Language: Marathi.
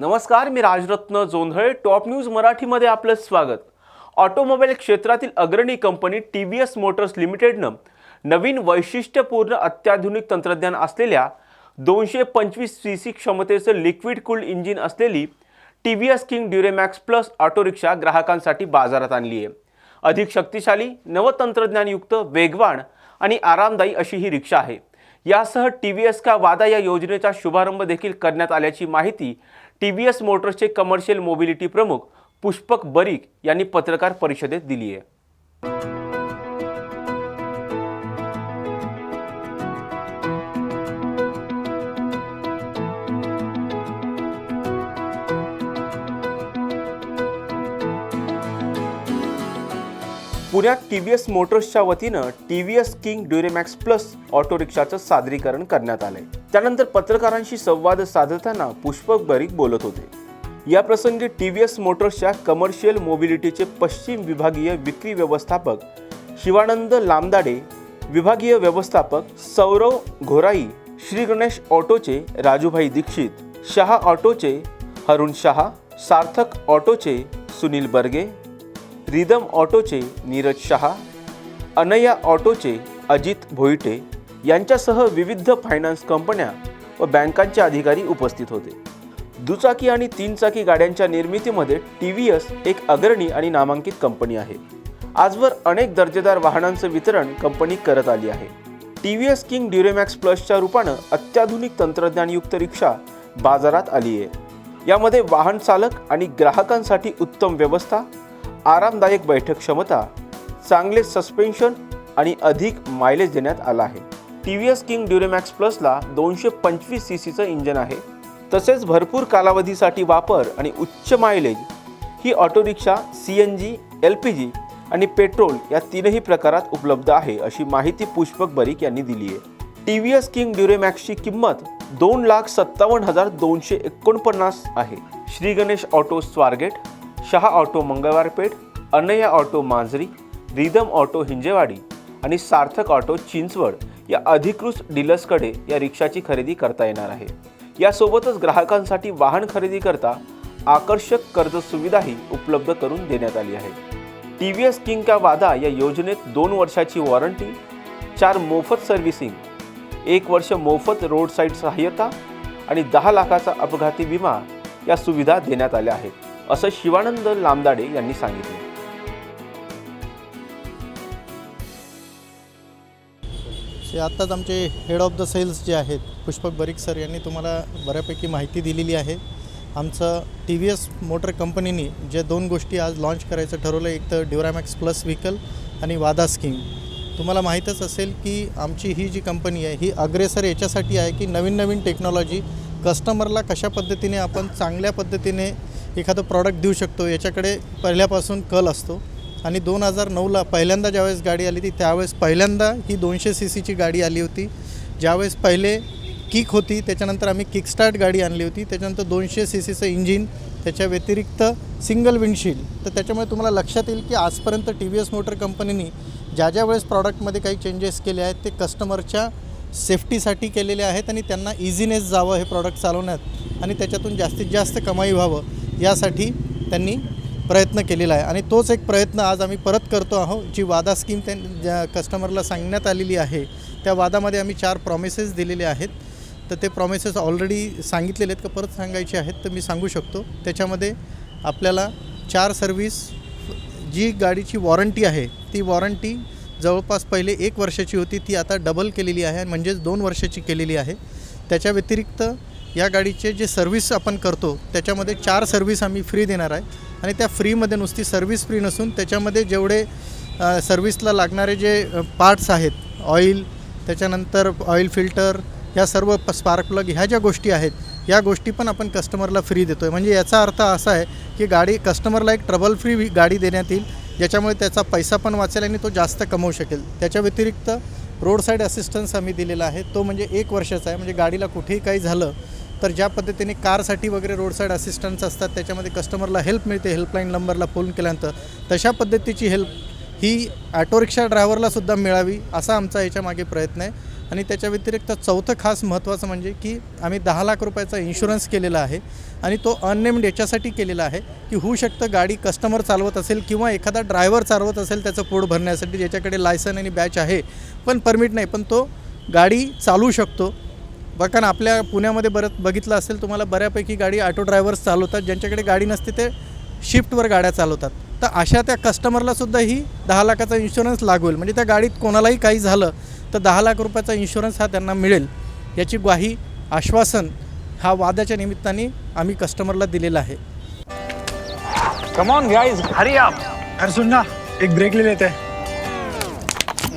नमस्कार मी राजरत्न जोंधळे टॉप न्यूज मराठीमध्ये आपलं स्वागत. ऑटोमोबाईल क्षेत्रातील अग्रणी company T V S motors लिमिटेडनं नवीन वैशिष्ट्यपूर्ण अत्याधुनिक तंत्रज्ञान असलेल्या दोनशे पंचवीस सी सी क्षमतेचं लिक्विड कूल्ड इंजिन असलेली T V S king Duramax plus auto rickshaw ग्राहकांसाठी बाजारात आणली आहे. अधिक शक्तिशाली नवतंत्रज्ञानयुक्त वेगवान आणि आरामदायी अशी ही रिक्षा आहे. यासह टी व्ही एस का वादा या योजनेचा शुभारंभ देखील करण्यात आल्याची माहिती टी व्ही एस मोटर्सचे कमर्शियल मोबिलिटी प्रमुख पुष्पक बरीक यांनी पत्रकार परिषदेत दिली आहे. पुण्यात टी व्ही एस मोटर्सच्या वतीनं T V S king Duramax plus auto रिक्षाचं सादरीकरण करण्यात आलंय. त्यानंतर पत्रकारांशी संवाद साधताना पुष्पक बरीक बोलत होते. या प्रसंगी टी व्ही एस मोटर्सच्या कमर्शियल मोबिलिटीचे पश्चिम विभागीय विक्री व्यवस्थापक शिवानंद लामदाडे विभागीय व्यवस्थापक सौरव घोराई श्री गणेश ऑटोचे राजूभाई दीक्षित शहा ऑटोचे हरुण शहा सार्थक ऑटोचे सुनील बर्गे रिदम ऑटोचे नीरज शहा अनया ऑटोचे अजित भोईटे यांच्यासह विविध फायनान्स कंपन्या व बँकांचे अधिकारी उपस्थित होते. दुचाकी आणि तीन चाकी गाड्यांच्या निर्मितीमध्ये टी व्ही एस एक अग्रणी आणि नामांकित कंपनी आहे. आजवर अनेक दर्जेदार वाहनांचं वितरण कंपनी करत आली आहे. T V S king Duramax प्लसच्या रूपानं अत्याधुनिक तंत्रज्ञानयुक्त रिक्षा बाजारात आली आहे यामध्ये वाहन चालक आणि ग्राहकांसाठी उत्तम व्यवस्था आरामदायक बैठक क्षमता चांगले सस्पेन्शन आणि अधिक मायलेज देण्यात आला आहे. T V S king Duramax प्लसला दोनशे पंचवीस सी सीचं इंजन आहे. तसेच भरपूर कालावधीसाठी वापर आणि उच्च मायलेज ही auto rickshaw C N G L P G आणि पेट्रोल या तीनही प्रकारात उपलब्ध आहे अशी माहिती पुष्पक बरीक यांनी दिली आहे. टी व्ही एस किंग ड्युरेमॅक्सची किंमत दोन लाख सत्तावन्न हजार दोनशे एकोणपन्नास आहे Shri Ganesh auto Swargate Shah auto Mangalwar Peth Anaya auto Manjari Rhythm auto Hinjewadi आणि सार्थक ऑटो चिंचवड या अधिकृत डीलर्सकडे या रिक्षाची खरेदी करता येणार आहे. यासोबतच ग्राहकांसाठी वाहन खरेदी करता आकर्षक कर्ज सुविधाही उपलब्ध करून देण्यात आली आहे. टी व्ही एस किंग का वादा या योजनेत दोन वर्षाची वॉरंटी चार मोफत सर्व्हिसिंग एक वर्ष मोफत रोड साईड सहाय्यता आणि दहा लाखाचा अपघाती विमा या सुविधा देण्यात आल्या आहेत असं शिवानंद लामदाडे यांनी सांगितले. हे आत्ताच आमचे हेड ऑफ द सेल्स जे आहेत पुष्पक बरीक सर यांनी तुम्हाला बऱ्यापैकी माहिती दिलेली आहे. आमचं टी व्ही एस मोटर कंपनीने जे दोन गोष्टी आज लॉन्च करायचं ठरवलं एक तर ड्युरामॅक्स प्लस व्हीकल आणि वादा स्कीम तुम्हाला माहीतच असेल की आमची ही जी कंपनी आहे ही अग्रेसर याच्यासाठी आहे की नवीन नवीन टेक्नॉलॉजी कस्टमरला कशा पद्धतीने आपण चांगल्या पद्धतीने एखादं प्रॉडक्ट देऊ शकतो याच्याकडे पहिल्यापासून कल असतो. आणि दोन हजार नऊला पहिल्यांदा ज्यावेळेस गाडी आली ती त्यावेळेस पहिल्यांदा ही दोनशे सी सीची गाडी आली होती. ज्यावेळेस पहिले किक होती त्याच्यानंतर आम्ही किकस्टार्ट गाडी आणली होती. त्याच्यानंतर दोनशे सी सीचं इंजिन त्याच्या व्यतिरिक्त सिंगल विंडशील्ड तर त्याच्यामुळे तुम्हाला लक्षात येईल की आजपर्यंत टी व्ही एस मोटर कंपनीने ज्या ज्या वेळेस प्रॉडक्टमध्ये काही चेंजेस केले आहेत ते कस्टमरच्या सेफ्टीसाठी केलेले आहेत आणि त्यांना इझिनेस जावं हे प्रॉडक्ट चालवण्यात आणि त्याच्यातून जास्तीत जास्त कमाई व्हावं यासाठी त्यांनी प्रयत्न केलेला आहे. आणि तोच एक प्रयत्न आज आम्ही परत करतो आहोत जी वादा स्कीम त्यां ज्या कस्टमरला सांगण्यात आलेली आहे त्या वादामध्ये आम्ही चार प्रॉमिसेस दिलेले आहेत. तर ते प्रॉमिसेस ऑलरेडी सांगितलेले आहेत का परत सांगायचे आहेत तर मी सांगू शकतो. त्याच्यामध्ये आपल्याला चार सर्व्हिस जी गाडीची वॉरंटी आहे ती वॉरंटी जवळपास पहिले एक वर्षाची होती ती आता डबल केलेली आहे म्हणजेच दोन वर्षाची केलेली आहे. त्याच्या व्यतिरिक्त या गाडीचे जे सर्व्हिस आपण करतो त्याच्यामध्ये चार सर्व्हिस आम्ही फ्री देणार आहे. आणि त्या फ्रीमध्ये नुसती सर्व्हिस फ्री नसून त्याच्यामध्ये जेवढे सर्व्हिसला लागणारे जे पार्ट्स आहेत ऑइल त्याच्यानंतर ऑइल फिल्टर ह्या सर्व स्पार्क प्लग ह्या ज्या गोष्टी आहेत या गोष्टी पण आपण कस्टमरला फ्री देतो आहे म्हणजे याचा अर्थ असा आहे की गाडी कस्टमरला एक ट्रबल फ्री गाडी देण्यात येईल ज्याच्यामुळे त्याचा पैसा पण वाचेल आणि तो जास्त कमवू शकेल. त्याच्या व्यतिरिक्त रोड साईड असिस्टन्स आम्ही दिलेला आहे. तो म्हणजे एक वर्षाचा आहे. म्हणजे गाडीला कुठेही काही झालं तर ज्या पद्धतीने कारसाठी वगैरे रोड साईड असिस्टन्स असतात त्याच्यामध्ये कस्टमरला हेल्प मिळते हेल्पलाईन नंबरला फोन केल्यानंतर तशा पद्धतीची हेल्प ही ॲटो रिक्षा मिळावी असा आमचा याच्या मागे प्रयत्न आहे. आणि त्याच्या व्यतिरिक्त चौथं खास महत्त्वाचं म्हणजे की आम्ही दहा लाख रुपयाचा इन्शुरन्स केलेला आहे आणि तो अननेम्ड याच्यासाठी केलेला आहे की होऊ शकतं गाडी कस्टमर चालवत असेल किंवा एखादा ड्रायव्हर चालवत असेल त्याचं पोट भरण्यासाठी ज्याच्याकडे लायसन आणि बॅच आहे पण परमिट नाही पण तो गाडी चालवू शकतो. बघा ना आपल्या पुण्यामध्ये बरं बघितलं असेल तुम्हाला बऱ्यापैकी गाडी ऑटो ड्रायव्हर्स चालवतात. ज्यांच्याकडे गाडी नसते ते शिफ्टवर गाड्या चालवतात. तर अशा त्या कस्टमरला सुद्धा ही दहा लाखाचा इन्शुरन्स लागू होईल. म्हणजे त्या गाडीत कोणालाही काही झालं तर दहा लाख रुपयाचा इन्शुरन्स हा त्यांना मिळेल. याची ग्वाही आश्वासन हा वादाच्या निमित्ताने आम्ही कस्टमरला दिलेला आहे. Come on guys hurry up अरे सुन ना एक ब्रेक ले लेते. हैं